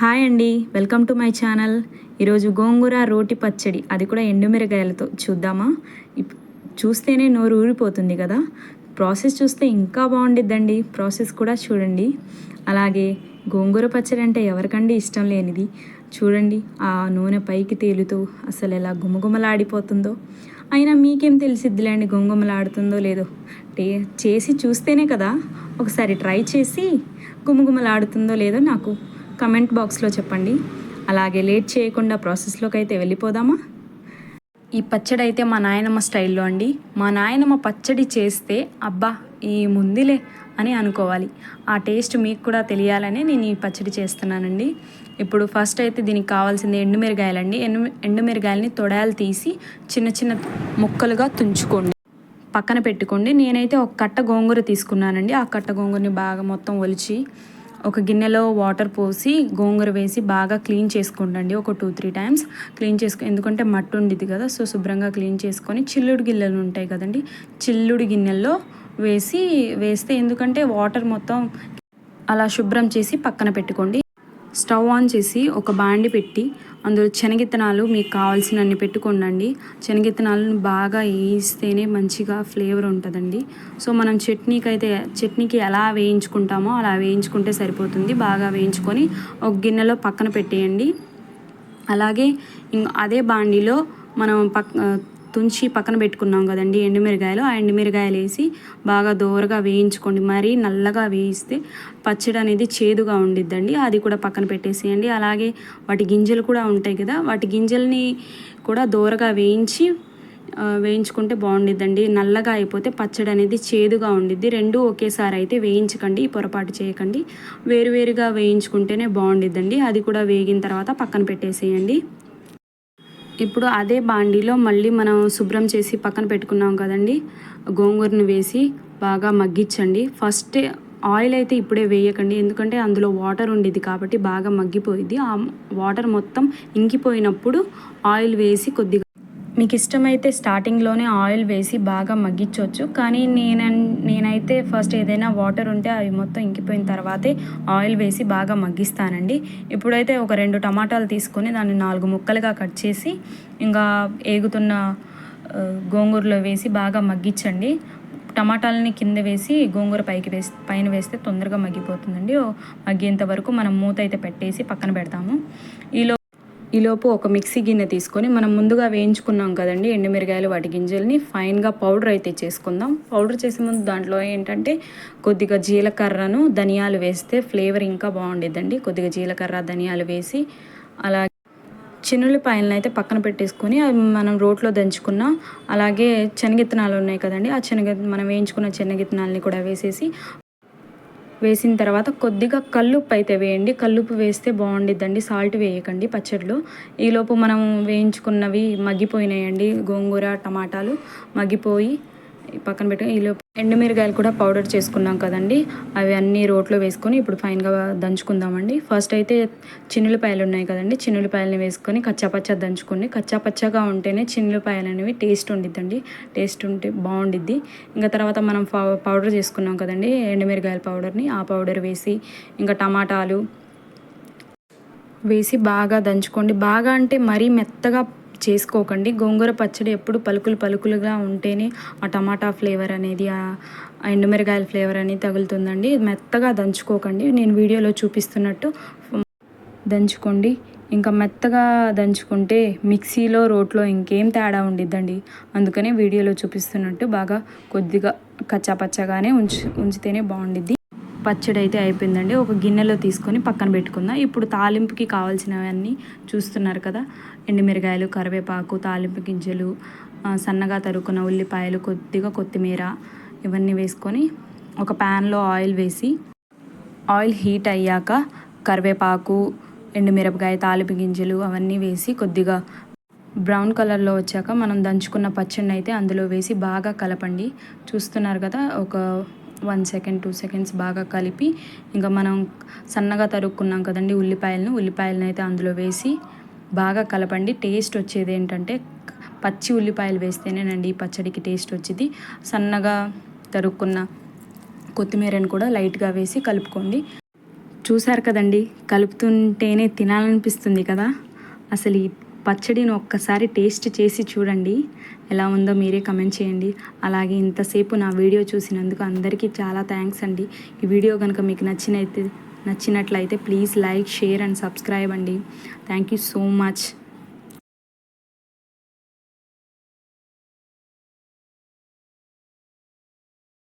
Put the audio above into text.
Hi అండి. Welcome to my channel. ఈరోజు గోంగూర రోటి పచ్చడి అది కూడా ఎండుమిరకాయలతో చూద్దామా? చూస్తేనే నోరు ఊరిపోతుంది కదా? ప్రాసెస్ చూస్తే ఇంకా బాగుండిద్దండి. ప్రాసెస్ కూడా చూడండి. అలాగే గోంగూర పచ్చడి అంటే ఎవరికండి ఇష్టం లేనిది? చూడండి ఆ నూనె పైకి తేలుతూ అసలు ఎలా గుమగుమలాడిపోతుందో. అయినా మీకేం తెలిసిద్దిలేండి గుమగుమలాడుతుందో లేదో? టే చేసి చూస్తేనే కదా? ఒకసారి ట్రై చేసి గుమగుమలాడుతుందో లేదో నాకు కమెంట్ బాక్స్లో చెప్పండి. అలాగే లేట్ చేయకుండా ప్రాసెస్లోకి అయితే వెళ్ళిపోదామా? ఈ పచ్చడి అయితే మా నాయనమ్మ స్టైల్లో అండి. మా నాయనమ్మ పచ్చడి చేస్తే అబ్బా ఈ ముందులే అని అనుకోవాలి. ఆ టేస్ట్ మీకు కూడా తెలియాలని నేను ఈ పచ్చడి చేస్తున్నానండి. ఇప్పుడు ఫస్ట్ అయితే దీనికి కావాల్సింది ఎండుమిరగాయలండి. ఎండు ఎండుమిరగాయలని తొడాలు తీసి చిన్న చిన్న ముక్కలుగా తుంచుకోండి. పక్కన పెట్టుకోండి. నేనైతే ఒక కట్ట గోంగూర తీసుకున్నానండి. ఆ కట్ట గోంగూరని బాగా మొత్తం ఒలిచి ఒక గిన్నెలో వాటర్ పోసి గోంగూర వేసి బాగా క్లీన్ చేసుకోండి ఒక టూ త్రీ టైమ్స్. క్లీన్ చేసుకో ఎందుకంటే మట్టి ఉండిద్ది కదా సో శుభ్రంగా క్లీన్ చేసుకొని చిల్లుడు గిన్నెలు ఉంటాయి కదండి చిల్లుడు గిన్నెల్లో వేసి వేస్తే ఎందుకంటే వాటర్ మొత్తం అలా శుభ్రం చేసి పక్కన పెట్టుకోండి. స్టవ్ ఆన్ చేసి ఒక బాండి పెట్టి అందులో శనగిత్తనాలు మీకు కావాల్సినన్ని పెట్టుకోండి శనగిత్తనాలను బాగా వేయిస్తేనే మంచిగా ఫ్లేవర్ ఉంటుందండి. సో మనం చట్నీకి అయితే చట్నీకి ఎలా వేయించుకుంటామో అలా వేయించుకుంటే సరిపోతుంది. బాగా వేయించుకొని ఒక గిన్నెలో పక్కన పెట్టేయండి. అలాగే అదే బాండీలో మనం పక్ తుంచి పక్కన పెట్టుకున్నాం కదండి ఎండుమిరగాయలు. ఆ ఎండుమిరగాయలు వేసి బాగా దోరగా వేయించుకోండి. మరీ నల్లగా వేయిస్తే పచ్చడి అనేది చేదుగా ఉండిద్దండి. అది కూడా పక్కన పెట్టేసేయండి. అలాగే వాటి గింజలు కూడా ఉంటాయి కదా వాటి గింజల్ని కూడా దోరగా వేయించి వేయించుకుంటే బాగుండిద్దండి. నల్లగా అయిపోతే పచ్చడి అనేది చేదుగా ఉండిద్ది. రెండు ఒకేసారి అయితే వేయించకండి పొరపాటు చేయకండి. వేరువేరుగా వేయించుకుంటేనే బాగుండిద్దండి. అది కూడా వేగిన తర్వాత పక్కన పెట్టేసేయండి. ఇప్పుడు అదే బాండీలో మళ్ళీ మనం శుభ్రం చేసి పక్కన పెట్టుకున్నాం కదండి. గోంగూరను వేసి బాగా మగ్గించండి. ఫస్ట్ ఆయిల్ అయితే ఇప్పుడే వేయకండి. ఎందుకంటే అందులో వాటర్ ఉండేది కాబట్టి బాగా మగ్గిపోయింది. ఆ వాటర్ మొత్తం ఇంకిపోయినప్పుడు ఆయిల్ వేసి కొద్దిగా మీకు ఇష్టమైతే స్టార్టింగ్లోనే ఆయిల్ వేసి బాగా మగ్గించవచ్చు. కానీ నేను నేనైతే ఫస్ట్ ఏదైనా వాటర్ ఉంటే అవి మొత్తం ఇంకిపోయిన తర్వాతే ఆయిల్ వేసి బాగా మగ్గిస్తానండి. ఇప్పుడైతే ఒక రెండు టమాటాలు తీసుకొని దాన్ని నాలుగు ముక్కలుగా కట్ చేసి ఇంకా ఏగుతున్న గోంగూరలో వేసి బాగా మగ్గించండి. టమాటాలని కింద వేసి గోంగూర పైకి వేసి పైన వేస్తే తొందరగా మగ్గిపోతుందండి. ఓ మగ్గేంత వరకు మనం మూత అయితే పెట్టేసి పక్కన పెడతాము. ఈలో ఈలోపు ఒక మిక్సీ గిన్నె తీసుకొని మనం ముందుగా వేయించుకున్నాం కదండి ఎండుమిరగాయలు వాటి గింజల్ని. ఫైన్గా పౌడర్ అయితే చేసుకుందాం. పౌడర్ చేసే ముందు దాంట్లో ఏంటంటే కొద్దిగా జీలకర్రను ధనియాలు వేస్తే ఫ్లేవర్ ఇంకా బాగుండేదండి కొద్దిగా జీలకర్ర ధనియాలు వేసి అలా చిన్నులపాయలను అయితే పక్కన పెట్టేసుకొని అవి మనం రోట్లో దంచుకున్న అలాగే శనగిత్తనాలు ఉన్నాయి కదండి. ఆ శనగ మనం వేయించుకున్న శనగిత్తనాలని కూడా వేసేసి వేసిన తర్వాత కొద్దిగా కల్లుప్పు అయితే వేయండి. కల్లుప్పు వేస్తే బాగుండిద్దండి. సాల్ట్ వేయకండి పచ్చడిలో. ఈలోపు మనం వేయించుకున్నవి మగ్గిపోయినాయండి. గోంగూర టమాటాలు మగ్గిపోయి పక్కన పెట్టుకుని ఈలో ఎండుమిరగాయలు కూడా పౌడర్ చేసుకున్నాం కదండి. అవి అన్నీ రోట్లో వేసుకొని ఇప్పుడు ఫైన్గా దంచుకుందామండి. ఫస్ట్ అయితే చిన్నులపాయలు ఉన్నాయి కదండి. చిన్నులపాయలని వేసుకొని కచ్చాపచ్చా దంచుకోండి. కచ్చాపచ్చగా ఉంటేనే చిన్నులపాయలు అనేవి టేస్ట్ ఉండిద్దండి. టేస్ట్ ఉంటే బాగుండిద్ది. ఇంకా తర్వాత మనం పౌ- పౌడర్ చేసుకున్నాం కదండి. ఎండుమిరగాయల పౌడర్ని ఆ పౌడర్ వేసి ఇంకా టమాటాలు వేసి బాగా దంచుకోండి. బాగా అంటే మరీ మెత్తగా చేసుకోకండి. గోంగూర పచ్చడి ఎప్పుడు పలుకులు పలుకులుగా ఉంటేనే ఆ టమాటా ఫ్లేవర్ అనేది ఆ ఆ ఎండుమిరగాయల ఫ్లేవర్ అనేది తగులుతుందండి. మెత్తగా దంచుకోకండి. నేను వీడియోలో చూపిస్తున్నట్టు దంచుకోండి. ఇంకా మెత్తగా దంచుకుంటే మిక్సీలో రోట్లో ఇంకేం తేడా ఉండిద్దండి. అందుకనే వీడియోలో చూపిస్తున్నట్టు బాగా కొద్దిగా కచ్చాపచ్చగానే ఉంచు ఉంచితేనే బాగుండిద్ది. పచ్చడి అయితే అయిపోయిందండి. ఒక గిన్నెలో తీసుకొని పక్కన పెట్టుకుందాం. ఇప్పుడు తాలింపుకి కావాల్సినవన్నీ చూస్తున్నారు కదా. ఎండుమిరగాయలు కరివేపాకు తాలింపు గింజలు సన్నగా తరుక్కున్న ఉల్లిపాయలు కొద్దిగా కొత్తిమీర ఇవన్నీ వేసుకొని ఒక ప్యాన్లో ఆయిల్ వేసి ఆయిల్ హీట్ అయ్యాక కరివేపాకు ఎండుమిరపకాయ తాలింపు గింజలు అవన్నీ వేసి కొద్దిగా బ్రౌన్ కలర్లో వచ్చాక మనం దంచుకున్న పచ్చడిని అయితే అందులో వేసి బాగా కలపండి. చూస్తున్నారు కదా ఒక వన్ సెకండ్ టూ సెకండ్స్ బాగా కలిపి ఇంకా మనం సన్నగా తరుక్కున్నాం కదండి ఉల్లిపాయలను. ఉల్లిపాయలను అయితే అందులో వేసి బాగా కలపండి. టేస్ట్ వచ్చేది ఏంటంటే పచ్చి ఉల్లిపాయలు వేస్తేనేనండి ఈ పచ్చడికి టేస్ట్ వచ్చింది. సన్నగా తరుక్కున్న కొత్తిమీరని కూడా లైట్గా వేసి కలుపుకోండి. చూసారు కదండి కలుపుతుంటేనే తినాలనిపిస్తుంది కదా. అసలు ఈ పచ్చడిని ఒక్కసారి టేస్ట్ చేసి చూడండి. ఎలా ఉందో మీరే కమెంట్ చేయండి. అలాగే ఇంతసేపు నా వీడియో చూసినందుకు అందరికీ చాలా థ్యాంక్స్ అండి. ఈ వీడియో కనుక మీకు నచ్చినైతే నచ్చినట్లయితే please like share and subscribe అండి. Thank you so much.